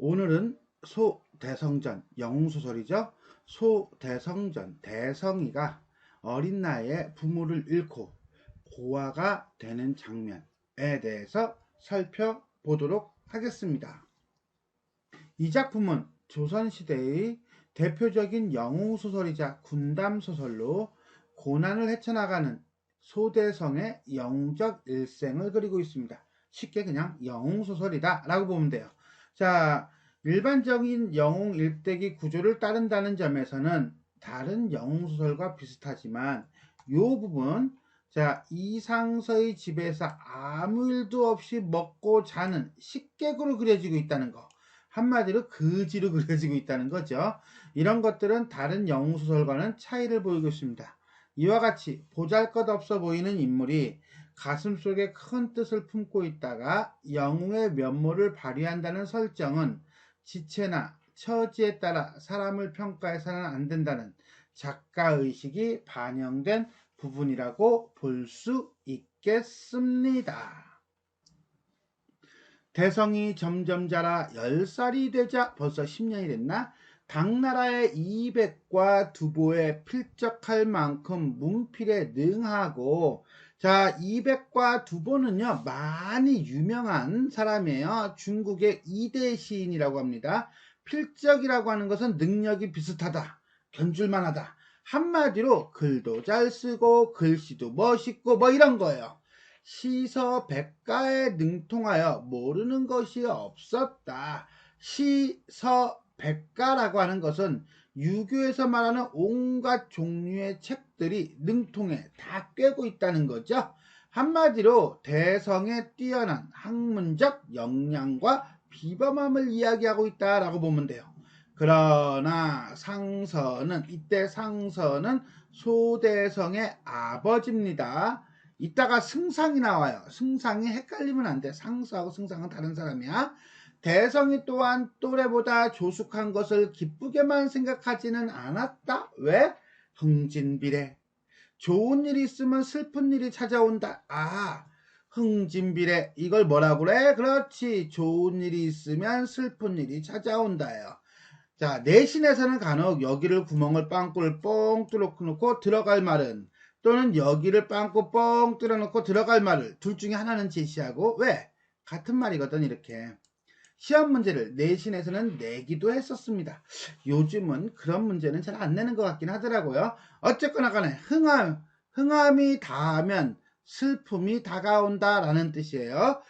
오늘은 소대성전 영웅소설이죠. 소대성전 대성이가 어린 나이에 부모를 잃고 고아가 되는 장면에 대해서 살펴보도록 하겠습니다. 이 작품은 조선시대의 대표적인 영웅소설이자 군담소설로 고난을 헤쳐나가는 소대성의 영웅적 일생을 그리고 있습니다. 쉽게 그냥 영웅소설이다 라고 보면 돼요. 자, 일반적인 영웅 일대기 구조를 따른다는 점에서는 다른 영웅소설과 비슷하지만 이 부분 자 이상서의 집에서 아무 일도 없이 먹고 자는 식객으로 그려지고 있다는 거. 한마디로 거지로 그려지고 있다는 거죠. 이런 것들은 다른 영웅소설과는 차이를 보이고 있습니다. 이와 같이 보잘것없어 보이는 인물이 가슴속에 큰 뜻을 품고 있다가 영웅의 면모를 발휘한다는 설정은 지체나 처지에 따라 사람을 평가해서는 안 된다는 작가의식이 반영된 부분이라고 볼 수 있겠습니다. 대성이 점점 자라 10살이 되자 벌써 10년이 됐나? 당나라의 이백과 두보에 필적할 만큼 문필에 능하고 자 이백과 두보는요 많이 유명한 사람이에요. 중국의 이대 시인이라고 합니다. 필적이라고 하는 것은 능력이 비슷하다. 견줄만하다. 한마디로 글도 잘 쓰고 글씨도 멋있고 뭐 이런 거예요. 시서 백가에 능통하여 모르는 것이 없었다. 시서 백가라고 하는 것은 유교에서 말하는 온갖 종류의 책들이 능통에 다 꿰고 있다는 거죠. 한마디로 대성의 뛰어난 학문적 역량과 비범함을 이야기하고 있다라고 보면 돼요. 그러나 상서는 이때 상서는 소대성의 아버지입니다. 이따가 승상이 나와요. 승상이 헷갈리면 안 돼. 상서하고 승상은 다른 사람이야. 대성이 또한 또래보다 조숙한 것을 기쁘게만 생각하지는 않았다. 왜? 흥진비래. 좋은 일이 있으면 슬픈 일이 찾아온다. 아, 흥진비래. 이걸 뭐라 그래? 그렇지. 좋은 일이 있으면 슬픈 일이 찾아온다요. 자, 내신에서는 간혹 여기를 구멍을 빵꾸를 뻥 뚫어 놓고 들어갈 말은 또는 여기를 빵꾸 뻥 뚫어 놓고 들어갈 말을 둘 중에 하나는 제시하고 왜? 같은 말이거든 이렇게. 시험 문제를 내신에서는 내기도 했었습니다. 요즘은 그런 문제는 잘 안 내는 것 같긴 하더라고요. 어쨌거나 간에 흥함, 흥함이 닿으면 슬픔이 다가온다라는 뜻이에요.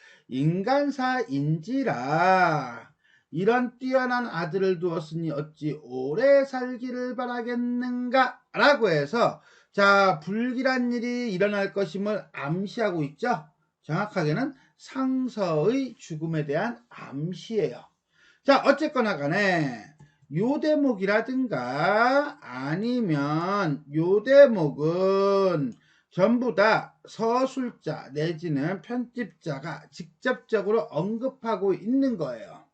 인간사인지라 이런 뛰어난 아들을 두었으니 어찌 오래 살기를 바라겠는가 라고 해서 자 불길한 일이 일어날 것임을 암시하고 있죠. 정확하게는 상서의 죽음에 대한 암시예요. 자, 어쨌거나 간에 요 대목이라든가 아니면 요 대목은 전부 다 서술자 내지는 편집자가 직접적으로 언급하고 있는 거예요.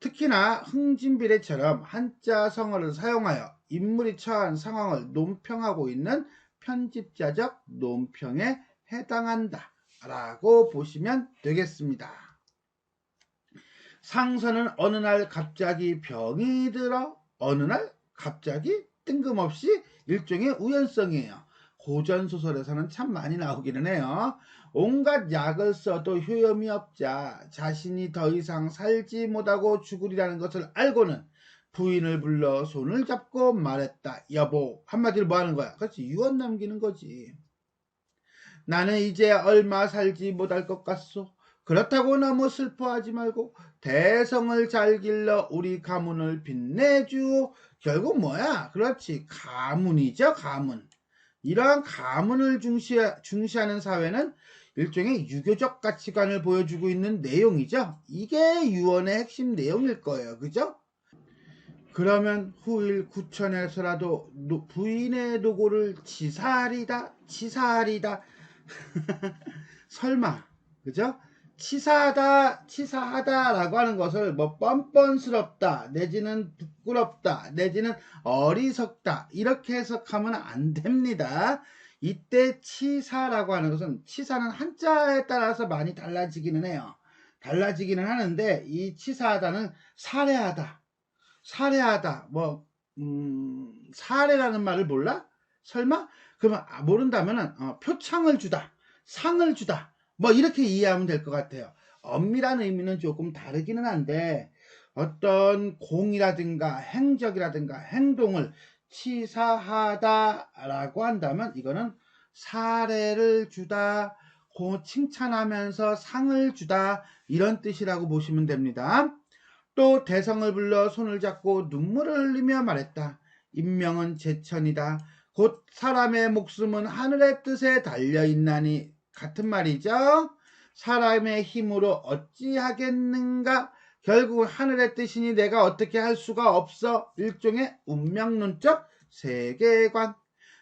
특히나 흥진비례처럼 한자 성어를 사용하여 인물이 처한 상황을 논평하고 있는 편집자적 논평에 해당한다. 라고 보시면 되겠습니다. 상선은 어느 날 갑자기 병이 들어 어느 날 갑자기 뜬금없이 일종의 우연성이에요. 고전 소설에서는 참 많이 나오기는 해요. 온갖 약을 써도 효염이 없자 자신이 더 이상 살지 못하고 죽으리라는 것을 알고는 부인을 불러 손을 잡고 말했다. 여보 한마디로 뭐 하는 거야? 그렇지 유언 남기는 거지. 나는 이제 얼마 살지 못할 것 같소. 그렇다고 너무 슬퍼하지 말고 대성을 잘 길러 우리 가문을 빛내주오. 결국 뭐야? 그렇지. 가문이죠, 가문. 이러한 가문을 중시, 중시하는 사회는 일종의 유교적 가치관을 보여주고 있는 내용이죠. 이게 유언의 핵심 내용일 거예요. 그죠? 그러면 후일 구천에서라도 부인의 노고를 치사하리다, 치사하리다. 설마, 그죠? 치사하다, 치사하다라고 하는 것을 뭐 뻔뻔스럽다, 내지는 부끄럽다, 내지는 어리석다, 이렇게 해석하면 안 됩니다. 이때 치사라고 하는 것은 치사는 한자에 따라서 많이 달라지기는 해요. 달라지기는 하는데 이 치사하다는 살해하다, 살해하다, 뭐 음, 살해라는 말을 몰라? 설마? 그러면 아, 모른다면은 어, 표창을 주다, 상을 주다, 뭐 이렇게 이해하면 될 것 같아요. 엄밀한 의미는 조금 다르기는 한데 어떤 공이라든가 행적이라든가 행동을 치사하다라고 한다면 이거는 사례를 주다, 고 칭찬하면서 상을 주다 이런 뜻이라고 보시면 됩니다. 또 대성을 불러 손을 잡고 눈물을 흘리며 말했다. 인명은 제천이다. 곧 사람의 목숨은 하늘의 뜻에 달려 있나니 같은 말이죠. 사람의 힘으로 어찌하겠는가? 결국 하늘의 뜻이니 내가 어떻게 할 수가 없어. 일종의 운명론적 세계관.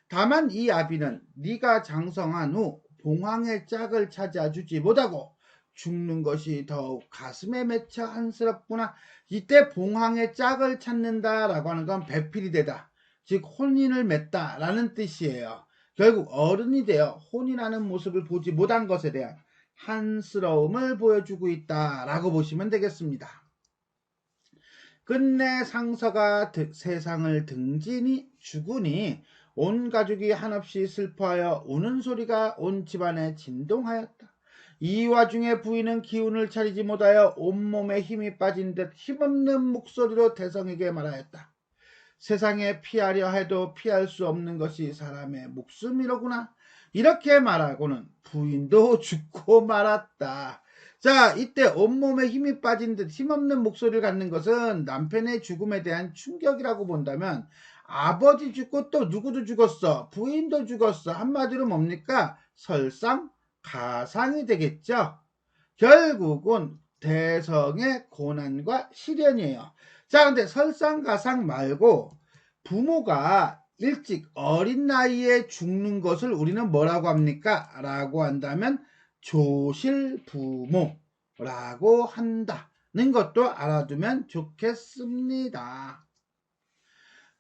다만 이 아비는 네가 장성한 후 봉황의 짝을 찾아주지 못하고 죽는 것이 더욱 가슴에 맺혀 한스럽구나. 이때 봉황의 짝을 찾는다라고 하는 건 배필이 되다. 즉 혼인을 맺다라는 뜻이에요. 결국 어른이 되어 혼인하는 모습을 보지 못한 것에 대한 한스러움을 보여주고 있다라고 보시면 되겠습니다. 끝내 상서가 세상을 등진이 죽으니 온 가족이 한없이 슬퍼하여 우는 소리가 온 집안에 진동하였다. 이 와중에 부인은 기운을 차리지 못하여 온몸에 힘이 빠진 듯 힘없는 목소리로 대성에게 말하였다. 세상에 피하려 해도 피할 수 없는 것이 사람의 목숨이로구나. 이렇게 말하고는 부인도 죽고 말았다. 자, 이때 온몸에 힘이 빠진 듯 힘없는 목소리를 갖는 것은 남편의 죽음에 대한 충격이라고 본다면 아버지 죽고 또 누구도 죽었어. 부인도 죽었어. 한마디로 뭡니까? 설상 가상이 되겠죠. 결국은 대성의 고난과 시련이에요. 자, 근데 설상가상 말고 부모가 일찍 어린 나이에 죽는 것을 우리는 뭐라고 합니까? 라고 한다면 조실부모라고 한다는 것도 알아두면 좋겠습니다.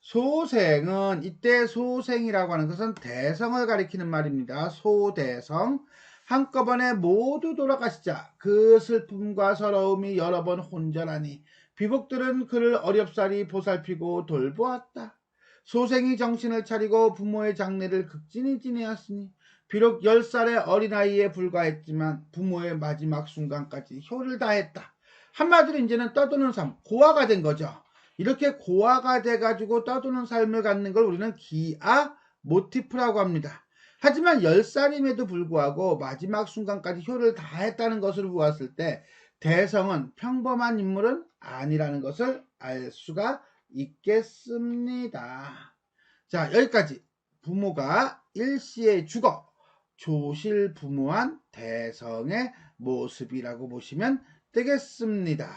소생은 이때 소생이라고 하는 것은 대성을 가리키는 말입니다. 소대성 한꺼번에 모두 돌아가시자 그 슬픔과 서러움이 여러 번 혼전하니 비복들은 그를 어렵사리 보살피고 돌보았다. 소생이 정신을 차리고 부모의 장례를 극진히 지내었으니 비록 10살의 어린아이에 불과했지만 부모의 마지막 순간까지 효를 다했다. 한마디로 이제는 떠드는 삶, 고아가 된 거죠. 이렇게 고아가 돼가지고 떠드는 삶을 갖는 걸 우리는 기아 모티프라고 합니다. 하지만 10살임에도 불구하고 마지막 순간까지 효를 다했다는 것을 보았을 때 대성은 평범한 인물은 아니라는 것을 알 수가 있겠습니다. 자, 여기까지 부모가 일시에 죽어 조실 부모한 대성의 모습이라고 보시면 되겠습니다.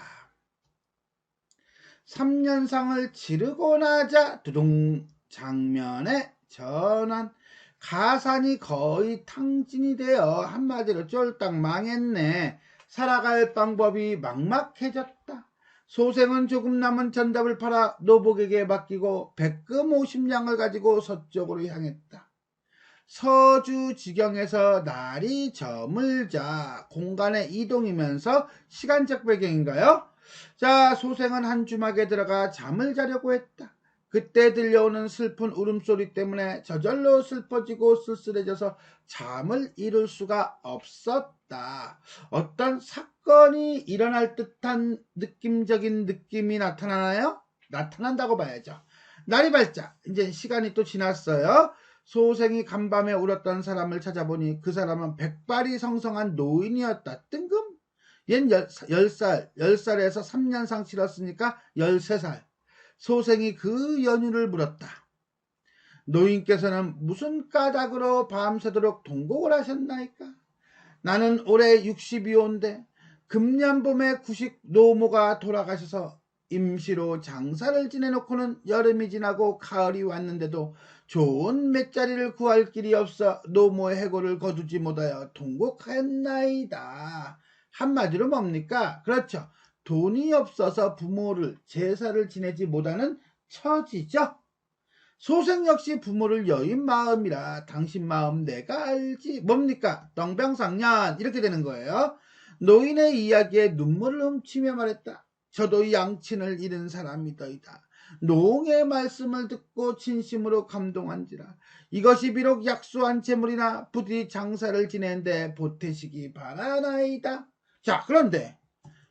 3년상을 지르고 나자 두둥 장면의 전환 가산이 거의 탕진이 되어 한마디로 쫄딱 망했네. 살아갈 방법이 막막해졌다. 소생은 조금 남은 전답을 팔아 노복에게 맡기고 백금 50냥을 가지고 서쪽으로 향했다. 서주 지경에서 날이 저물자 공간의 이동이면서 시간적 배경인가요? 자, 소생은 한 주막에 들어가 잠을 자려고 했다. 그때 들려오는 슬픈 울음소리 때문에 저절로 슬퍼지고 쓸쓸해져서 잠을 이룰 수가 없었다. 어떤 사건이 일어날 듯한 느낌적인 느낌이 나타나나요? 나타난다고 봐야죠. 날이 밝자 이제 시간이 또 지났어요. 소생이 간밤에 울었던 사람을 찾아보니 그 사람은 백발이 성성한 노인이었다. 뜬금? 얜 10살, 10살에서 3년 상 치렀으니까 13살. 소생이 그 연유를 물었다. 노인께서는 무슨 까닭으로 밤새도록 동곡을 하셨나이까? 나는 올해 62호인데 금년봄에 구식 노모가 돌아가셔서 임시로 장사를 지내놓고는 여름이 지나고 가을이 왔는데도 좋은 맷자리를 구할 길이 없어 노모의 해고를 거두지 못하여 통곡하였나이다. 한마디로 뭡니까? 그렇죠. 돈이 없어서 부모를 제사를 지내지 못하는 처지죠. 소생 역시 부모를 여인 마음이라 당신 마음 내가 알지 뭡니까 덩병상년 이렇게 되는 거예요. 노인의 이야기에 눈물을 훔치며 말했다. 저도 양친을 잃은 사람이더이다. 노홍의 말씀을 듣고 진심으로 감동한지라 이것이 비록 약소한 재물이나 부디 장사를 지내는데 보태시기 바라나이다. 자 그런데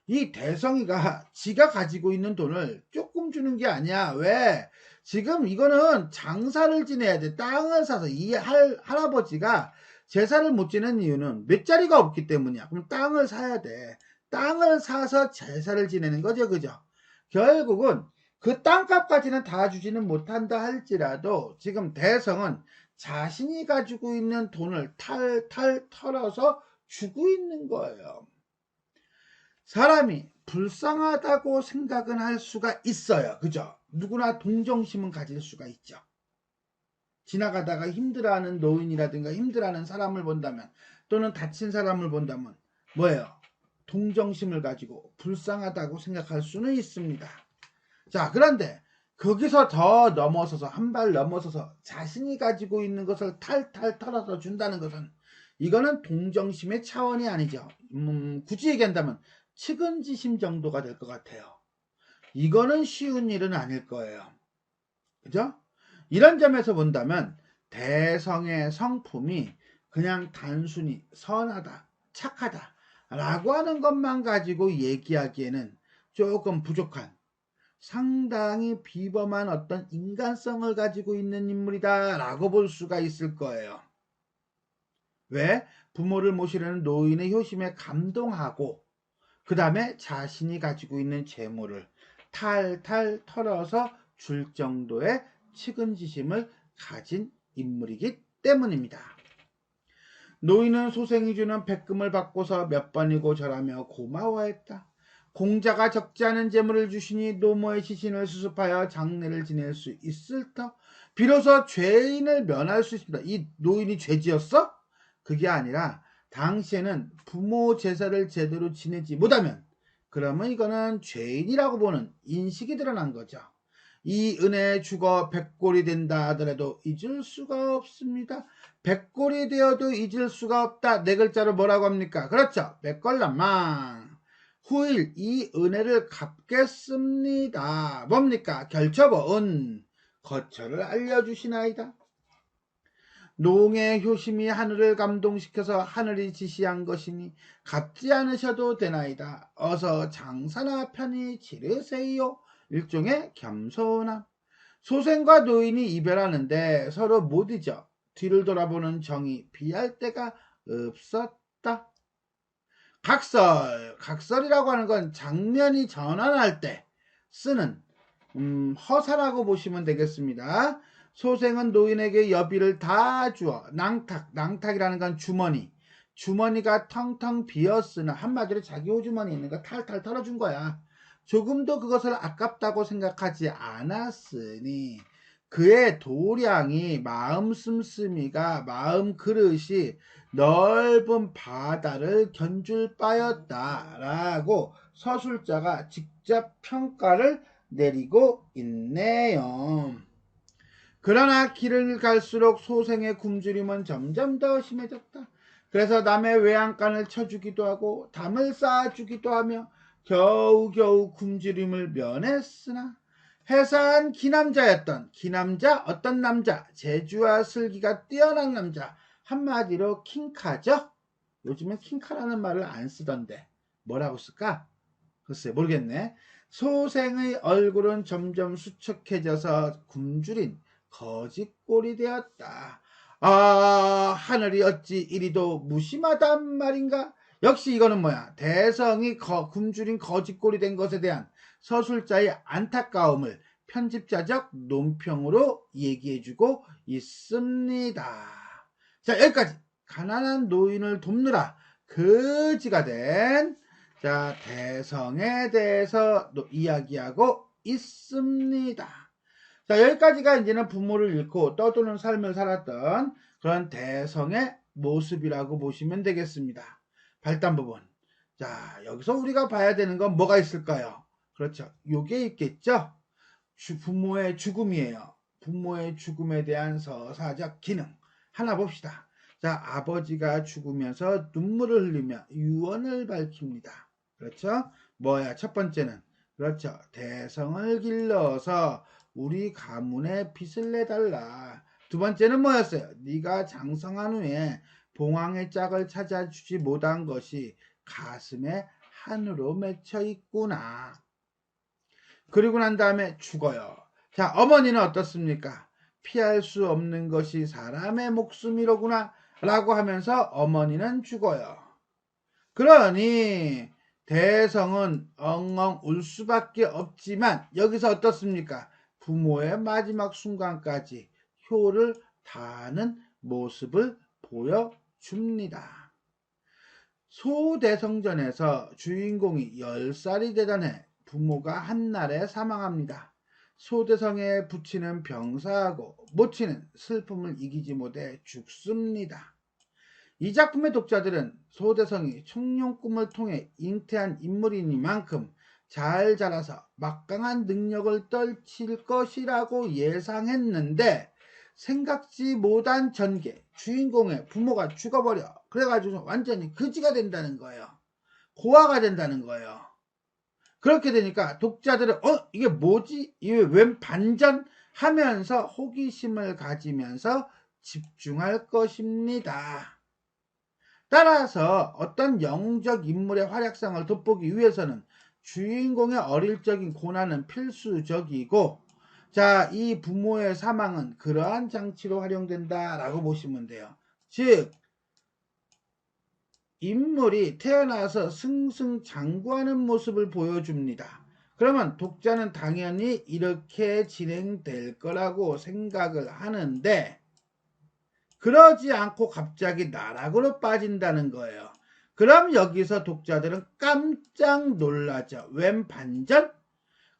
이 대성이가 지가 가지고 있는 돈을 주는 게 아니야. 왜? 지금 이거는 장사를 지내야 돼. 땅을 사서 이 할, 할아버지가 제사를 못 지는 이유는 몇 자리가 없기 때문이야. 그럼 땅을 사야 돼. 땅을 사서 제사를 지내는 거죠. 그죠? 결국은 그 땅값까지는 다 주지는 못한다 할지라도 지금 대성은 자신이 가지고 있는 돈을 탈탈 털어서 주고 있는 거예요. 사람이 불쌍하다고 생각은 할 수가 있어요. 그죠? 누구나 동정심은 가질 수가 있죠. 지나가다가 힘들어하는 노인이라든가 힘들어하는 사람을 본다면 또는 다친 사람을 본다면 뭐예요? 동정심을 가지고 불쌍하다고 생각할 수는 있습니다. 자, 그런데 거기서 더 넘어서서 한 발 넘어서서 자신이 가지고 있는 것을 탈탈 털어서 준다는 것은 이거는 동정심의 차원이 아니죠. 음, 굳이 얘기한다면 측은지심 정도가 될 것 같아요. 이거는 쉬운 일은 아닐 거예요. 그죠? 이런 점에서 본다면 대성의 성품이 그냥 단순히 선하다, 착하다 라고 하는 것만 가지고 얘기하기에는 조금 부족한 상당히 비범한 어떤 인간성을 가지고 있는 인물이다 라고 볼 수가 있을 거예요. 왜? 부모를 모시려는 노인의 효심에 감동하고 그 다음에 자신이 가지고 있는 재물을 탈탈 털어서 줄 정도의 측은지심을 가진 인물이기 때문입니다. 노인은 소생이 주는 백금을 받고서 몇 번이고 절하며 고마워했다. 공자가 적지 않은 재물을 주시니 노모의 시신을 수습하여 장례를 지낼 수 있을 터 비로소 죄인을 면할 수 있습니다. 이 노인이 죄지었어? 그게 아니라 당시에는 부모 제사를 제대로 지내지 못하면 그러면 이거는 죄인이라고 보는 인식이 드러난 거죠. 이 은혜 죽어 백골이 된다 하더라도 잊을 수가 없습니다. 백골이 되어도 잊을 수가 없다. 네 글자로 뭐라고 합니까? 그렇죠. 백골란망. 후일 이 은혜를 갚겠습니다. 뭡니까? 결처본 거처를 알려주시나이다. 농의 효심이 하늘을 감동시켜서 하늘이 지시한 것이니 갚지 않으셔도 되나이다. 어서 장사나 편히 지르세요. 일종의 겸손함. 소생과 노인이 이별하는데 서로 못 잊어 뒤를 돌아보는 정이 비할 때가 없었다. 각설, 각설이라고 하는 건 장면이 전환할 때 쓰는 음, 허사라고 보시면 되겠습니다. 소생은 노인에게 여비를 다 주어 낭탁, 낭탁이라는 건 주머니. 주머니가 텅텅 비었으나 한마디로 자기 호주머니 있는 거 탈탈 털어준 거야. 조금도 그것을 아깝다고 생각하지 않았으니 그의 도량이 마음 씀씀이가 마음 그릇이 넓은 바다를 견줄 바였다라고 서술자가 직접 평가를 내리고 있네요. 그러나 길을 갈수록 소생의 굶주림은 점점 더 심해졌다. 그래서 남의 외양간을 쳐주기도 하고 담을 쌓아주기도 하며 겨우겨우 굶주림을 면했으나 해산 기남자였던 기남자 어떤 남자 재주와 슬기가 뛰어난 남자 한마디로 킹카죠. 요즘엔 킹카라는 말을 안 쓰던데 뭐라고 쓸까? 글쎄 모르겠네. 소생의 얼굴은 점점 수척해져서 굶주린 거짓골이 되었다. 아 하늘이 어찌 이리도 무심하단 말인가? 역시 이거는 뭐야? 대성이 거, 굶주린 거짓골이 된 것에 대한 서술자의 안타까움을 편집자적 논평으로 얘기해주고 있습니다. 자, 여기까지. 가난한 노인을 돕느라 거지가 된, 자, 대성에 대해서 이야기하고 있습니다. 자, 여기까지가 이제는 부모를 잃고 떠도는 삶을 살았던 그런 대성의 모습이라고 보시면 되겠습니다. 발단 부분. 자, 여기서 우리가 봐야 되는 건 뭐가 있을까요? 그렇죠. 요게 있겠죠? 주, 부모의 죽음이에요. 부모의 죽음에 대한 서사적 기능. 하나 봅시다. 자, 아버지가 죽으면서 눈물을 흘리며 유언을 밝힙니다. 그렇죠? 뭐야? 첫 번째는 그렇죠. 대성을 길러서 우리 가문에 빚을 내달라. 두 번째는 뭐였어요? 네가 장성한 후에 봉황의 짝을 찾아주지 못한 것이 가슴에 한으로 맺혀 있구나. 그리고 난 다음에 죽어요. 자, 어머니는 어떻습니까? 피할 수 없는 것이 사람의 목숨이로구나. 라고 하면서 어머니는 죽어요. 그러니 대성은 엉엉 울 수밖에 없지만 여기서 어떻습니까? 부모의 마지막 순간까지 효를 다하는 모습을 보여줍니다. 소대성전에서 주인공이 10살이 되던 해 부모가 한날에 사망합니다. 소대성에 부치는 병사하고 모치는 슬픔을 이기지 못해 죽습니다. 이 작품의 독자들은 소대성이 청룡 꿈을 통해 잉태한 인물이니만큼 잘 자라서 막강한 능력을 떨칠 것이라고 예상했는데 생각지 못한 전개 주인공의 부모가 죽어버려. 그래가지고 완전히 거지가 된다는 거예요. 고아가 된다는 거예요. 그렇게 되니까 독자들은 어? 이게 뭐지? 이게 웬 반전? 하면서 호기심을 가지면서 집중할 것입니다. 따라서 어떤 영적 인물의 활약상을 돋보기 위해서는 주인공의 어릴 적인 고난은 필수적이고 자, 이 부모의 사망은 그러한 장치로 활용된다라고 보시면 돼요. 즉 인물이 태어나서 승승장구하는 모습을 보여줍니다. 그러면 독자는 당연히 이렇게 진행될 거라고 생각을 하는데 그러지 않고 갑자기 나락으로 빠진다는 거예요. 그럼 여기서 독자들은 깜짝 놀라죠. 웬 반전?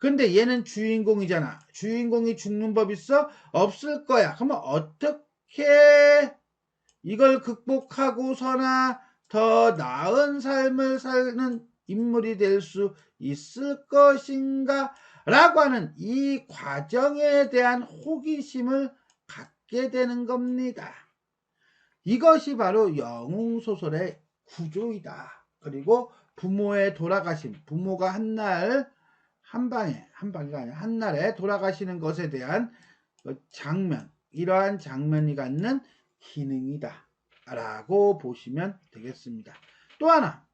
근데 얘는 주인공이잖아. 주인공이 죽는 법 있어? 없을 거야. 그러면 어떻게 이걸 극복하고서나 더 나은 삶을 사는 인물이 될 수 있을 것인가? 라고 하는 이 과정에 대한 호기심을 갖게 되는 겁니다. 이것이 바로 영웅소설의 구조이다. 그리고 부모의 돌아가심, 부모가 한날 한 방에 한 방이가 아니라 한 날에 돌아가시는 것에 대한 그 장면 이러한 장면이 갖는 기능이다. 라고 보시면 되겠습니다. 또 하나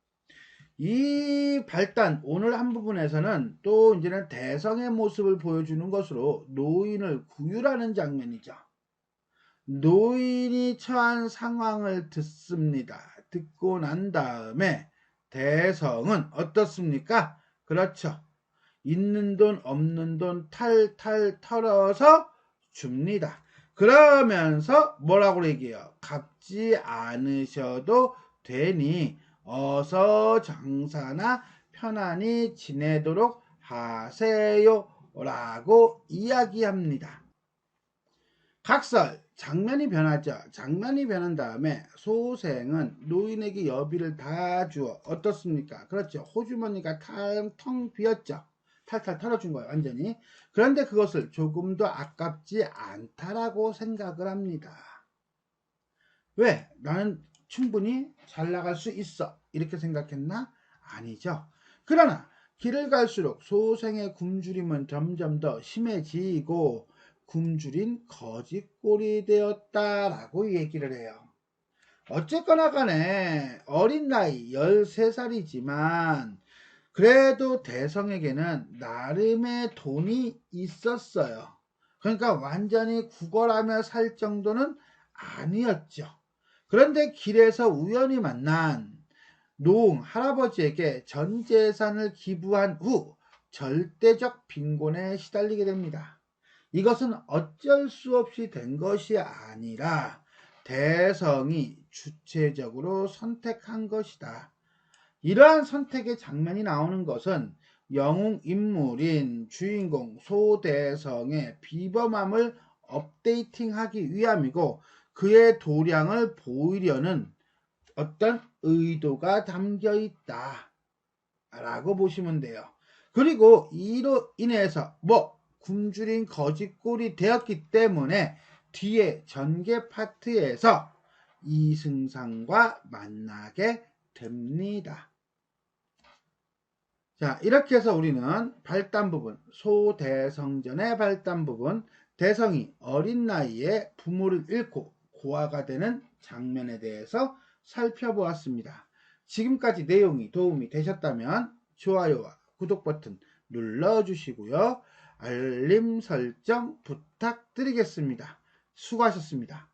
이 발단 오늘 한 부분에서는 또 이제는 대성의 모습을 보여주는 것으로 노인을 구휼하는 장면이죠. 노인이 처한 상황을 듣습니다 듣고 난 다음에 대성은 어떻습니까 그렇죠 있는 돈 없는 돈 탈탈 털어서 줍니다. 그러면서 뭐라고 얘기해요? 갚지 않으셔도 되니 어서 장사나 편안히 지내도록 하세요. 라고 이야기합니다. 각설 장면이 변하죠. 장면이 변한 다음에 소생은 노인에게 여비를 다 주어 어떻습니까? 그렇죠. 호주머니가 텅 비었죠. 탈탈 털어준 거예요. 완전히. 그런데 그것을 조금도 아깝지 않다라고 생각을 합니다. 왜? 나는 충분히 잘 나갈 수 있어. 이렇게 생각했나? 아니죠. 그러나 길을 갈수록 소생의 굶주림은 점점 더 심해지고 굶주린 거짓골이 되었다라고 얘기를 해요. 어쨌거나 간에 어린 나이 13살이지만 그래도 대성에게는 나름의 돈이 있었어요. 그러니까 완전히 구걸하며 살 정도는 아니었죠. 그런데 길에서 우연히 만난 노웅 할아버지에게 전 재산을 기부한 후 절대적 빈곤에 시달리게 됩니다. 이것은 어쩔 수 없이 된 것이 아니라 대성이 주체적으로 선택한 것이다. 이러한 선택의 장면이 나오는 것은 영웅 인물인 주인공 소대성의 비범함을 업데이팅하기 위함이고 그의 도량을 보이려는 어떤 의도가 담겨 있다 라고 보시면 돼요 그리고 이로 인해서 뭐 굶주린 거짓골이 되었기 때문에 뒤에 전개 파트에서 이승상과 만나게 됩니다. 자, 이렇게 해서 우리는 발단 부분, 소대성전의 발단 부분, 대성이 어린 나이에 부모를 잃고 고아가 되는 장면에 대해서 살펴보았습니다. 지금까지 내용이 도움이 되셨다면 좋아요와 구독 버튼 눌러주시고요. 알림 설정 부탁드리겠습니다. 수고하셨습니다.